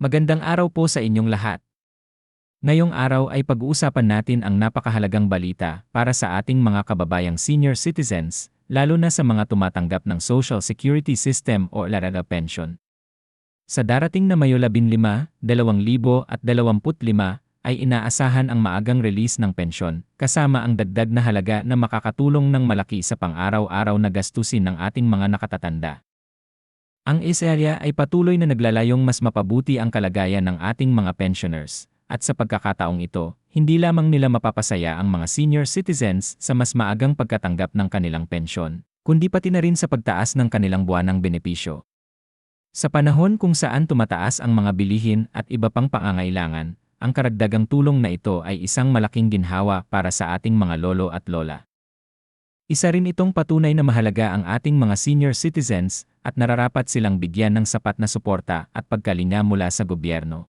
Magandang araw po sa inyong lahat. Ngayong araw ay pag-uusapan natin ang napakahalagang balita para sa ating mga kababayang senior citizens, lalo na sa mga tumatanggap ng Social Security System o LARADA pension. Sa darating na Mayo 15, 2025 ay inaasahan ang maagang release ng pensyon, kasama ang dagdag na halaga na makakatulong ng malaki sa pang-araw-araw na gastusin ng ating mga nakatatanda. Ang ISERIA ay patuloy na naglalayong mas mapabuti ang kalagayan ng ating mga pensioners, at sa pagkakataong ito, hindi lamang nila mapapasaya ang mga senior citizens sa mas maagang pagkatanggap ng kanilang pensyon, kundi pati na rin sa pagtaas ng kanilang buwanang benepisyo. Sa panahon kung saan tumataas ang mga bilihin at iba pang pangangailangan, ang karagdagang tulong na ito ay isang malaking ginhawa para sa ating mga lolo at lola. Isa rin itong patunay na mahalaga ang ating mga senior citizens at nararapat silang bigyan ng sapat na suporta at pagkalinga mula sa gobyerno.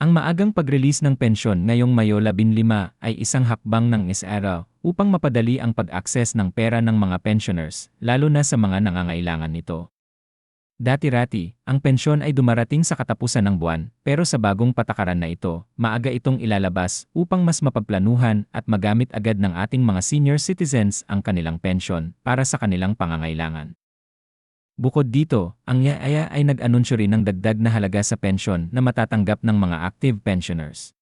Ang maagang pag-release ng pensyon ngayong Mayo 15 ay isang hakbang ng SRO upang mapadali ang pag-access ng pera ng mga pensioners, lalo na sa mga nangangailangan nito. Dati-rati, ang pensyon ay dumarating sa katapusan ng buwan, pero sa bagong patakaran na ito, maaga itong ilalabas upang mas mapagplanuhan at magamit agad ng ating mga senior citizens ang kanilang pensyon para sa kanilang pangangailangan. Bukod dito, ang YAIA ay nag-anunsyo rin ng dagdag na halaga sa pensyon na matatanggap ng mga active pensioners.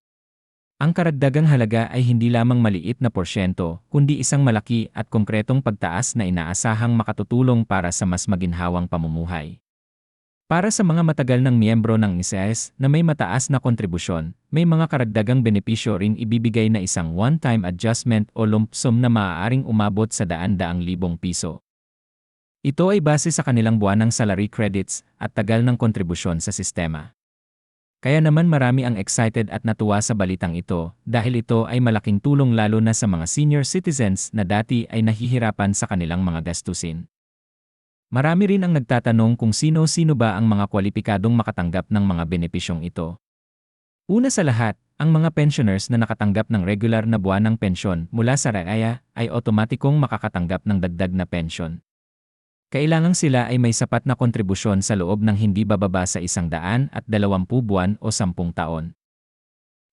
Ang karagdagang halaga ay hindi lamang maliit na porsyento, kundi isang malaki at konkretong pagtaas na inaasahang makatutulong para sa mas maginhawang pamumuhay. Para sa mga matagal ng miyembro ng ISAS na may mataas na kontribusyon, may mga karagdagang benepisyo ring ibibigay na isang one-time adjustment o lump sum na maaaring umabot sa daan-daang libong piso. Ito ay base sa kanilang buwanang salary credits at tagal ng kontribusyon sa sistema. Kaya naman marami ang excited at natuwa sa balitang ito dahil ito ay malaking tulong lalo na sa mga senior citizens na dati ay nahihirapan sa kanilang mga gastusin. Marami rin ang nagtatanong kung sino-sino ba ang mga kwalipikadong makatanggap ng mga benepisyong ito. Una sa lahat, ang mga pensioners na nakatanggap ng regular na buwanang pensyon mula sa RAIA ay otomatikong makakatanggap ng dagdag na pensyon. Kailangang sila ay may sapat na kontribusyon sa loob ng hindi bababa sa isang daan at dalawampu buwan o sampung taon.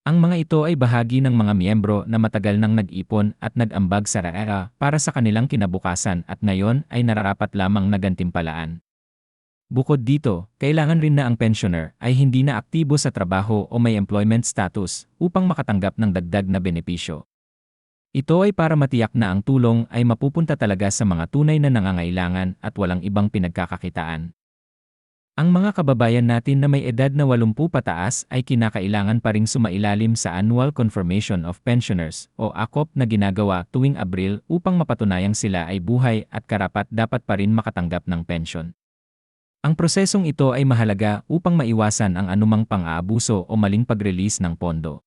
Ang mga ito ay bahagi ng mga miyembro na matagal nang nag-ipon at nag-ambag sa RAA para sa kanilang kinabukasan at ngayon ay nararapat lamang na gantimpalaan. Bukod dito, kailangan rin na ang pensioner ay hindi na aktibo sa trabaho o may employment status upang makatanggap ng dagdag na benepisyo. Ito ay para matiyak na ang tulong ay mapupunta talaga sa mga tunay na nangangailangan at walang ibang pinagkakakitaan. Ang mga kababayan natin na may edad na 80 pataas ay kinakailangan pa ring sumailalim sa Annual Confirmation of Pensioners o ACOP na ginagawa tuwing Abril upang mapatunayang sila ay buhay at karapat dapat pa rin makatanggap ng pensyon. Ang prosesong ito ay mahalaga upang maiwasan ang anumang pang-aabuso o maling pag-release ng pondo.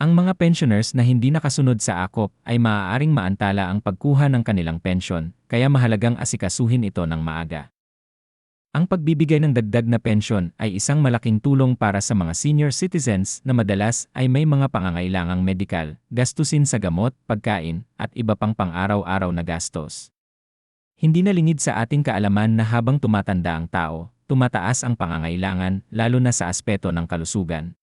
Ang mga pensioners na hindi nakasunod sa ACOP ay maaaring maantala ang pagkuha ng kanilang pensyon, kaya mahalagang asikasuhin ito ng maaga. Ang pagbibigay ng dagdag na pensyon ay isang malaking tulong para sa mga senior citizens na madalas ay may mga pangangailangang medikal, gastusin sa gamot, pagkain, at iba pang pang-araw-araw na gastos. Hindi na lingid sa ating kaalaman na habang tumatanda ang tao, tumataas ang pangangailangan lalo na sa aspeto ng kalusugan.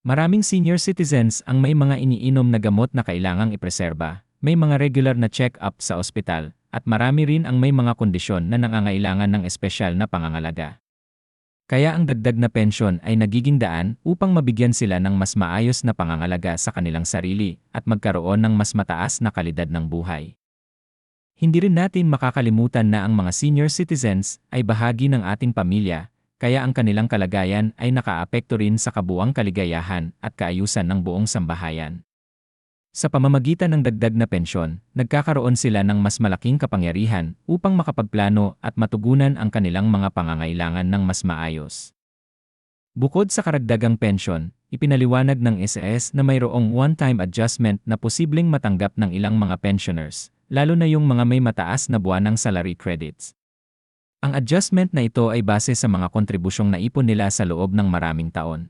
Maraming senior citizens ang may mga iniinom na gamot na kailangang ipreserba, may mga regular na check-up sa ospital, at marami rin ang may mga kondisyon na nangangailangan ng espesyal na pangangalaga. Kaya ang dagdag na pensyon ay nagiging daan upang mabigyan sila ng mas maayos na pangangalaga sa kanilang sarili at magkaroon ng mas mataas na kalidad ng buhay. Hindi rin natin makakalimutan na ang mga senior citizens ay bahagi ng ating pamilya, kaya ang kanilang kalagayan ay nakaapekto rin sa kabuang kaligayahan at kaayusan ng buong sambahayan. Sa pamamagitan ng dagdag na pensyon, nagkakaroon sila ng mas malaking kapangyarihan upang makapagplano at matugunan ang kanilang mga pangangailangan ng mas maayos. Bukod sa karagdagang pensyon, ipinaliwanag ng SAS na mayroong one-time adjustment na posibleng matanggap ng ilang mga pensioners, lalo na yung mga may mataas na buwanang salary credits. Ang adjustment na ito ay base sa mga kontribusyong naipon nila sa loob ng maraming taon.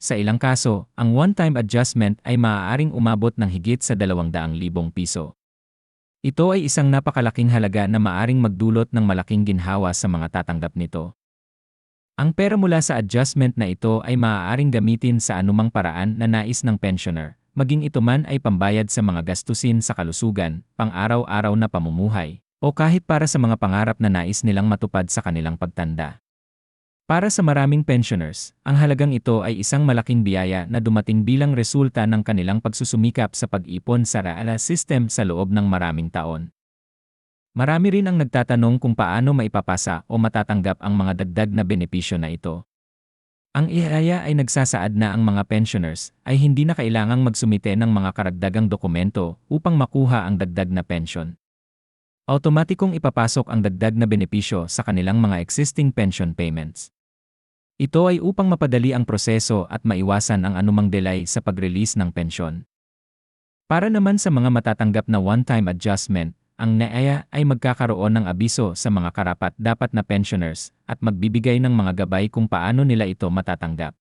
Sa ilang kaso, ang one-time adjustment ay maaaring umabot ng higit sa 200,000 piso. Ito ay isang napakalaking halaga na maaring magdulot ng malaking ginhawa sa mga tatanggap nito. Ang pera mula sa adjustment na ito ay maaaring gamitin sa anumang paraan na nais ng pensioner, maging ito man ay pambayad sa mga gastusin sa kalusugan, pang-araw-araw na pamumuhay, o kahit para sa mga pangarap na nais nilang matupad sa kanilang pagtanda. Para sa maraming pensioners, ang halagang ito ay isang malaking biyaya na dumating bilang resulta ng kanilang pagsusumikap sa pag-ipon sa RAALA system sa loob ng maraming taon. Marami rin ang nagtatanong kung paano maipapasa o matatanggap ang mga dagdag na benepisyo na ito. Ang ihaya ay nagsasaad na ang mga pensioners ay hindi na kailangang magsumite ng mga karagdagang dokumento upang makuha ang dagdag na pension. Automatikong ipapasok ang dagdag na benepisyo sa kanilang mga existing pension payments. Ito ay upang mapadali ang proseso at maiwasan ang anumang delay sa pag-release ng pensyon. Para naman sa mga matatanggap na one-time adjustment, ang NEAYA ay magkakaroon ng abiso sa mga karapat dapat na pensioners at magbibigay ng mga gabay kung paano nila ito matatanggap.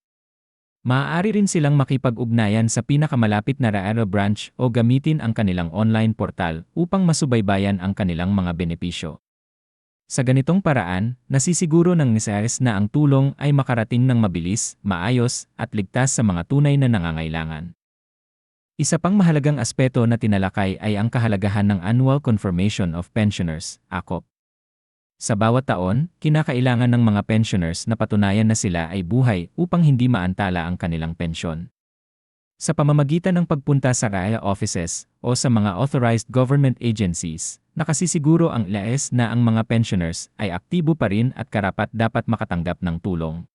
Maaari rin silang makipag-ugnayan sa pinakamalapit na RAARA branch o gamitin ang kanilang online portal upang masubaybayan ang kanilang mga benepisyo. Sa ganitong paraan, nasisiguro ng NISAS na ang tulong ay makarating ng mabilis, maayos, at ligtas sa mga tunay na nangangailangan. Isa pang mahalagang aspeto na tinalakay ay ang kahalagahan ng Annual Confirmation of Pensioners, ACOP. Sa bawat taon, kinakailangan ng mga pensioners na patunayan na sila ay buhay upang hindi maantala ang kanilang pensyon. Sa pamamagitan ng pagpunta sa RAIA offices o sa mga authorized government agencies, nakasisiguro ang LAES na ang mga pensioners ay aktibo pa rin at karapat dapat makatanggap ng tulong.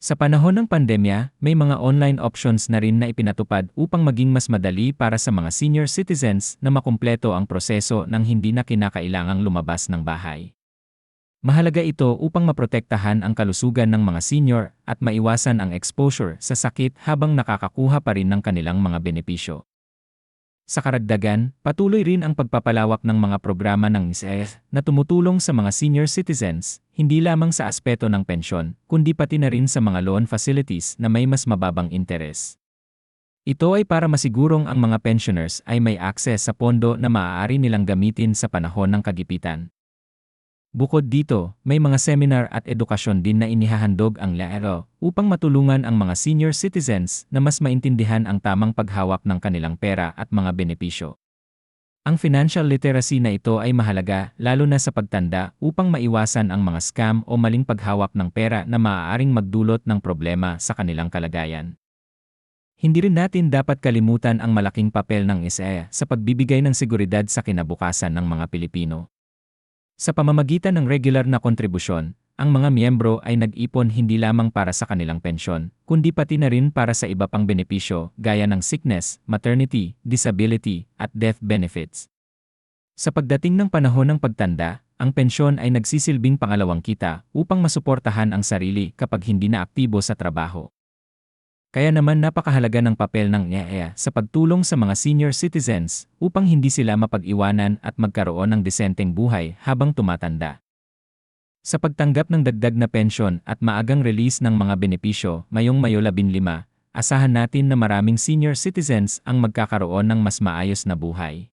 Sa panahon ng pandemya, may mga online options na rin na ipinatupad upang maging mas madali para sa mga senior citizens na makumpleto ang proseso nang hindi na kinakailangang lumabas ng bahay. Mahalaga ito upang maprotektahan ang kalusugan ng mga senior at maiwasan ang exposure sa sakit habang nakakakuha pa rin ng kanilang mga benepisyo. Sa karagdagan, patuloy rin ang pagpapalawak ng mga programa ng NISEF na tumutulong sa mga senior citizens, hindi lamang sa aspeto ng pensyon, kundi pati na rin sa mga loan facilities na may mas mababang interes. Ito ay para masigurong ang mga pensioners ay may akses sa pondo na maaari nilang gamitin sa panahon ng kagipitan. Bukod dito, may mga seminar at edukasyon din na inihahandog ang LAERO upang matulungan ang mga senior citizens na mas maintindihan ang tamang paghawak ng kanilang pera at mga benepisyo. Ang financial literacy na ito ay mahalaga lalo na sa pagtanda upang maiwasan ang mga scam o maling paghawak ng pera na maaaring magdulot ng problema sa kanilang kalagayan. Hindi rin natin dapat kalimutan ang malaking papel ng ISEA sa pagbibigay ng seguridad sa kinabukasan ng mga Pilipino. Sa pamamagitan ng regular na kontribusyon, ang mga miyembro ay nag-ipon hindi lamang para sa kanilang pensyon, kundi pati na rin para sa iba pang benepisyo gaya ng sickness, maternity, disability, at death benefits. Sa pagdating ng panahon ng pagtanda, ang pensyon ay nagsisilbing pangalawang kita upang masuportahan ang sarili kapag hindi na aktibo sa trabaho. Kaya naman napakahalaga ng papel ng NEA sa pagtulong sa mga senior citizens upang hindi sila mapag-iwanan at magkaroon ng disenteng buhay habang tumatanda. Sa pagtanggap ng dagdag na pensyon at maagang release ng mga benepisyo ngayong Mayo 15, asahan natin na maraming senior citizens ang magkakaroon ng mas maayos na buhay.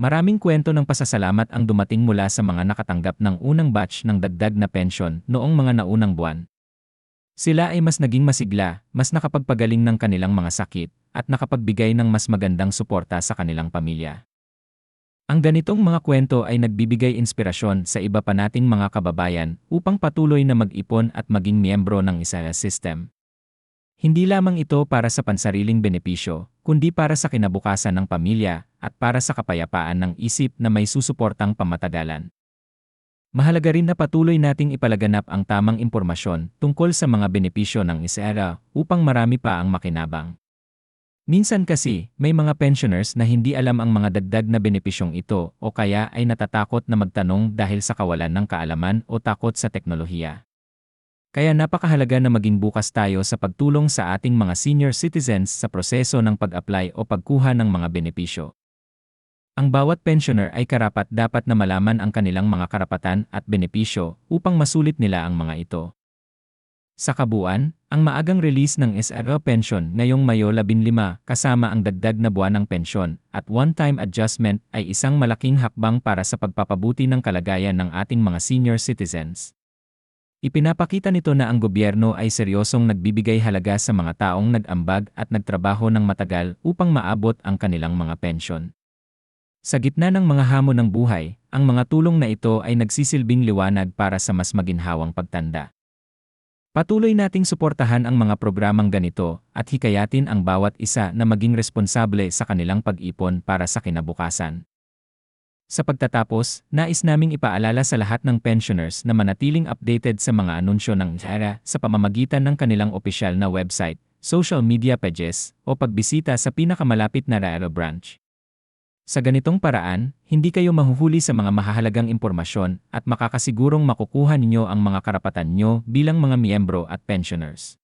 Maraming kwento ng pasasalamat ang dumating mula sa mga nakatanggap ng unang batch ng dagdag na pensyon noong mga naunang buwan sila ay mas naging masigla, mas nakapagpagaling ng kanilang mga sakit, at nakapagbigay ng mas magandang suporta sa kanilang pamilya. Ang ganitong mga kwento ay nagbibigay inspirasyon sa iba pa nating mga kababayan upang patuloy na mag-ipon at maging miyembro ng isa system. Hindi lamang ito para sa pansariling benepisyo, kundi para sa kinabukasan ng pamilya at para sa kapayapaan ng isip na may susuportang pamatagalan. Mahalaga rin na patuloy nating ipalaganap ang tamang impormasyon tungkol sa mga benepisyo ng ISERA upang marami pa ang makinabang. Minsan kasi, may mga pensioners na hindi alam ang mga dagdag na benepisyong ito o kaya ay natatakot na magtanong dahil sa kawalan ng kaalaman o takot sa teknolohiya. Kaya napakahalaga na maging bukas tayo sa pagtulong sa ating mga senior citizens sa proseso ng pag-apply o pagkuha ng mga benepisyo. Ang bawat pensioner ay karapat dapat na malaman ang kanilang mga karapatan at benepisyo upang masulit nila ang mga ito. Sa kabuuan, ang maagang release ng SRO pension ngayong Mayo 15 kasama ang dagdag na buwan ng pensyon at one-time adjustment ay isang malaking hakbang para sa pagpapabuti ng kalagayan ng ating mga senior citizens. Ipinapakita nito na ang gobyerno ay seryosong nagbibigay halaga sa mga taong nag-ambag at nagtrabaho ng matagal upang maabot ang kanilang mga pensyon. Sa gitna ng mga hamon ng buhay, ang mga tulong na ito ay nagsisilbing liwanag para sa mas maginhawang pagtanda. Patuloy nating suportahan ang mga programang ganito at hikayatin ang bawat isa na maging responsable sa kanilang pag-ipon para sa kinabukasan. Sa pagtatapos, nais naming ipaalala sa lahat ng pensioners na manatiling updated sa mga anunsyo ng HERA sa pamamagitan ng kanilang opisyal na website, social media pages, o pagbisita sa pinakamalapit na Raelo branch. Sa ganitong paraan, hindi kayo mahuhuli sa mga mahahalagang impormasyon at makakasigurong makukuha ninyo ang mga karapatan nyo bilang mga miyembro at pensioners.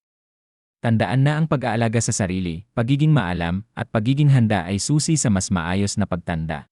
Tandaan na ang pag-aalaga sa sarili, pagiging maalam, at pagiging handa ay susi sa mas maayos na pagtanda.